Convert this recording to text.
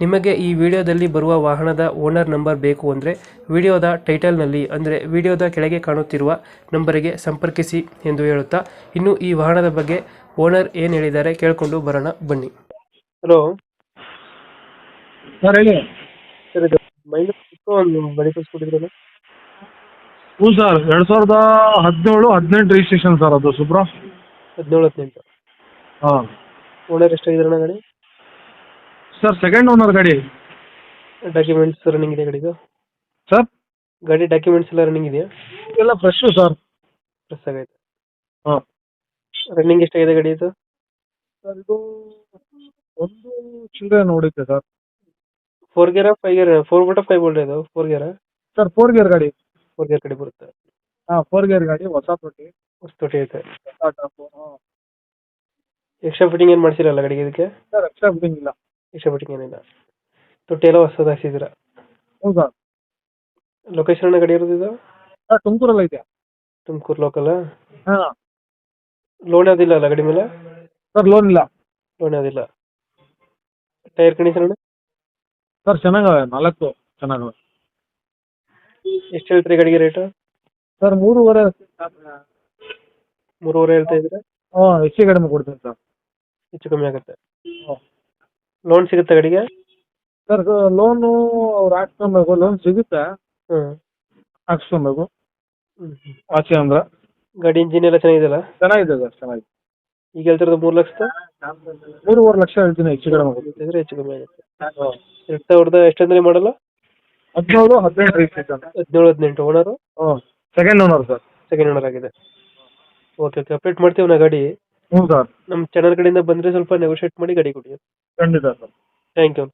ನಿಮಗೆ ಈ ವಿಡಿಯೋದಲ್ಲಿ ಬರುವ ವಾಹನದ ಓನರ್ ನಂಬರ್ ಬೇಕು ಅಂದರೆ ವಿಡಿಯೋದ ಟೈಟಲ್ನಲ್ಲಿ ಅಂದರೆ ವಿಡಿಯೋದ ಕೆಳಗೆ ಕಾಣುತ್ತಿರುವ ನಂಬರಿಗೆ ಸಂಪರ್ಕಿಸಿ ಎಂದು ಹೇಳುತ್ತಾ ಇನ್ನು ಈ ವಾಹನದ ಬಗ್ಗೆ ಓನರ್ ಏನು ಹೇಳಿದ್ದಾರೆ ಕೇಳಿಕೊಂಡು ಬರೋಣ ಬನ್ನಿ. ಹಲೋ. ಸರ್ ಹೇಳಿ. ಸರ್ ಇದು ಮೈಂಡ್ ಒಂದು ಗಾಡಿ ಕಳಿಸ್ಕೊಟ್ಟಿದ್ರಲ್ಲ ಹ್ಞೂ ಸರ್ ಎರಡು ಸಾವಿರದ ಹದಿನೇಳು ಹದಿನೆಂಟು ರಿಜಿಸ್ಟ್ರೇಷನ್ ಸರ್ ಅದು ಸುಬ್ರ ಹದಿನೇಳು ಹದಿನೆಂಟು. ಹಾಂ. ಓನರ್ ಎಷ್ಟಾಗಿದ್ರಣ್ಣ ಗಾಡಿ? ಸರ್ ಸೆಕೆಂಡ್ ಓನರ್ ಗಾಡಿ. ಡಾಕ್ಯುಮೆಂಟ್ಸ್ ರನ್ನಿಂಗ್ ಇದೆ ಗಾಡಿದು. ಸರ್? ಗಾಡಿ ಡಾಕ್ಯುಮೆಂಟ್ಸ್ ಎಲ್ಲ ರನ್ನಿಂಗ್ ಇದೆಯಾ? ಎಲ್ಲ ಫ್ರೆಶ್ ಸರ್. ಫ್ರೆಶ್ ಆಗೈತೆ. ಹಾಂ. ರನ್ನಿಂಗ್ ಎಷ್ಟಾಗಿದೆ ಗಾಡಿ ಇದು ಸರ್ ಇದು ಒಂದು ಚಿಲ್ಲರೆ ನೋಡಿದ್ದೆ ಸರ್. ಫೋರ್ ಗೇರಾ ಫೈವ್ ಗೇರ್ ಫೋರ್ ಬಿಟ್ಟ ಫೈವ್ ಬೋಲ್ಡ್ ಇದು ಫೋರ್ ಗೇರಾ ಸರ್ ಫೋರ್ ಗೇರ್ ಗಾಡಿ. ಫೋರ್ ಗೇರ್ ಗಾಡಿ ಬರುತ್ತೆ. ಹಾಂ ಫೋರ್ ಗೇರ್ ಗಾಡಿ ಹೊಸ ತೊಟ್ಟಿ. ಹೊಸ ತೊಟ್ಟಿ ಐತೆ. ಎಕ್ಸ್ಟ್ರಾ ಫಿಟ್ಟಿಂಗ್ ಏನು ಮಾಡ್ಸಿರಲ್ಲ ಗಾಡಿಗೆ ಇದಕ್ಕೆ? ಸರ್ ಎಕ್ಸ್ಟ್ರಾ ಫಿಟ್ಟಿಂಗ್ ಇಲ್ಲ. ಎಕ್ಸ್ಟ್ರಾ ಫಿಟ್ಟಿಂಗ್ ಏನಿಲ್ಲ ತೊಟ್ಟಿ ಎಲ್ಲ ಹೊಸದು ಹಾಕ್ಸಿದ್ದೀರಾ ಸರ್ ಲೊಕೇಶನ್ ಗಾಡಿ ಇರೋದು ಇದು? ಸರ್ ತುಮಕೂರಲ್ಲಿ ಐತೆ ತುಮಕೂರು ಲೋಕಲ್ ಹಾಂ. ಲೋನ್ ಯಾವುದಿಲ್ಲ ಅಲ್ಲ ಗಾಡಿ ಮೇಲೆ? ಸರ್ ಲೋನ್ ಇಲ್ಲ. ಲೋನ್ ಯಾವುದಿಲ್ಲ ಟೈರ್ ಕಂಡೀಷನ್ ಸರ್ ಚೆನ್ನಾಗವೆ ನಾಲ್ಕು ಚೆನ್ನಾಗವೆ. ಎಷ್ಟು ಹೇಳ್ತೀರಿ ಗಾಡಿಗೆ ರೇಟ್ ಸರ್ ಮೂರುವರೆ ಮೂರುವರೆ ಹೇಳ್ತಾ ಇದ್ರೆ ಹಾಂ ಹೆಚ್ಚು ಕಡಿಮೆ ಕೊಡ್ತೀನಿ ಸರ್. ಹೆಚ್ಚು ಕಮ್ಮಿ ಆಗುತ್ತೆ. ಲೋನ್ ಸಿಗುತ್ತೆ ಗಾಡಿಗೆ ಸರ್ ಲೋನು ಅವ್ರು ಹಾಕ್ಸ್ಕೊಬೇಕು ಲೋನ್ ಸಿಗುತ್ತೆ? ಹಾಂ ಹಾಕ್ಸ್ಕೊಬೇಕು ಹ್ಮ್. ಆಚೆ ಅಂದ್ರ. ಗಾಡಿ ಇಂಜಿನ್ ಎಲ್ಲ ಚೆನ್ನಾಗಿದೆಯಲ್ಲ? ಚೆನ್ನಾಗಿದೆ ಸರ್ ಚೆನ್ನಾಗಿದೆ. ಈಗ ಹೇಳ್ತಿರೋದು ಮೂರು ಲಕ್ಷ ಮೂರುವರೆ ಲಕ್ಷ ಹೇಳ್ತೀನಿ ಹೆಚ್ಚು ಕಡಿಮೆ. ಇದ್ರೆ ಹೆಚ್ಚು ಕಮ್ಮಿ ಆಗುತ್ತೆ. ಎರಡ್ ಸಾವಿರದ ಎಷ್ಟಂದ್ರೆ ಮಾಡಲ್ಲ? ಹದಿನೇಳು ಹದಿನೆಂಟು ಹದಿನೇಳು ಹದಿನೆಂಟು. Owner second owner sir. Second owner ಆಗಿದೆ. ಓಕೆ ಓಕೆ ಅಪ್ಡೇಟ್ ಮಾಡ್ತೀವಿ ನಾ ಗಾಡಿ. ಹ್ಞೂ ಸರ್. ನಮ್ಮ ಚಾನಲ್ ಕಡೆಯಿಂದ ಬಂದರೆ ಸ್ವಲ್ಪ ನೆಗೋಷಿಯೇಟ್ ಮಾಡಿ ಗಾಡಿ ಕೊಡಿ. ಖಂಡಿತ ಸರ್. Thank you